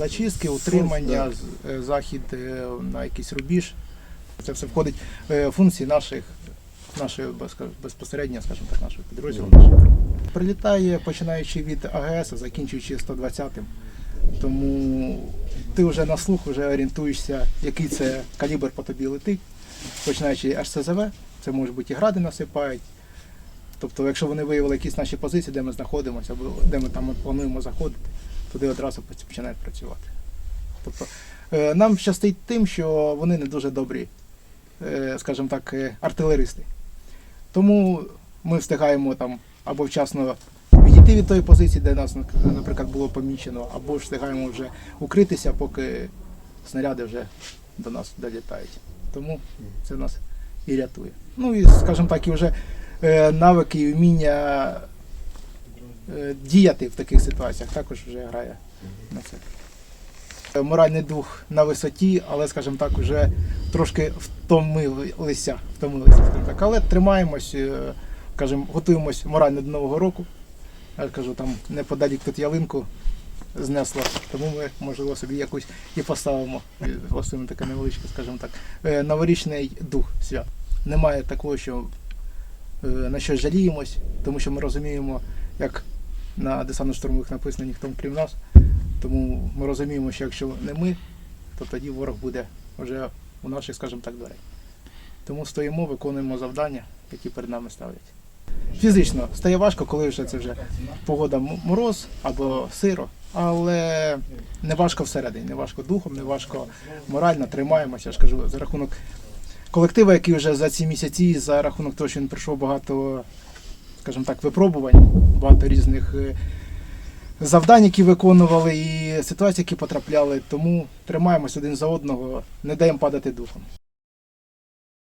зачистки, утримання, е, захід е, на якийсь рубіж. Це все входить е, в функції наших, нашої безпосередньо, скажімо так, нашого підрозділу. Прилітає починаючи від АГС, закінчуючи 120-м. Тому ти вже на слух вже орієнтуєшся, який це калібр по тобі летить, починаючи РСЗВ, це може бути і гради насипають. Тобто, якщо вони виявили якісь наші позиції, де ми знаходимося, або де ми там плануємо заходити, туди одразу починають працювати. Тобто, е, нам щастить тим, що вони не дуже добрі, е, скажімо так, е, артилеристи. Тому ми встигаємо там або вчасно відійти від тої позиції, де нас, наприклад, було помічено, або встигаємо вже укритися, поки снаряди вже до нас долітають. Тому це нас і рятує. Ну і, скажімо так, і вже навики і вміння діяти в таких ситуаціях також вже грає на це. Е, Моральний дух на висоті, але, скажімо так, вже трошки втомилися, втомилися, скажімо так. Але тримаємось, е, скажімо, готуємось морально до Нового року. Я кажу, там неподалік тут ялинку знесло, тому ми, можливо, собі якусь і поставимо. Влаштуємо таке невеличке, скажімо так, е, новорічний дух свят. Немає такого, що е, на щось жаліємось, тому що ми розуміємо, як на десантно-штурмових написано ніхто крім нас. Тому ми розуміємо, що якщо не ми, то тоді ворог буде вже у наших, скажімо так, дверей. Тому стоїмо, виконуємо завдання, які перед нами ставлять. Фізично стає важко, коли вже це вже погода мороз або сиро, але не важко всередині, не важко духом, не важко морально, тримаємося. Я ж кажу, за рахунок колективу, який вже за ці місяці, за рахунок того, що він пройшов багато, скажімо так, випробувань, багато різних е, завдань, які виконували, і ситуацій, які потрапляли. Тому тримаємось один за одного, не даємо падати духом.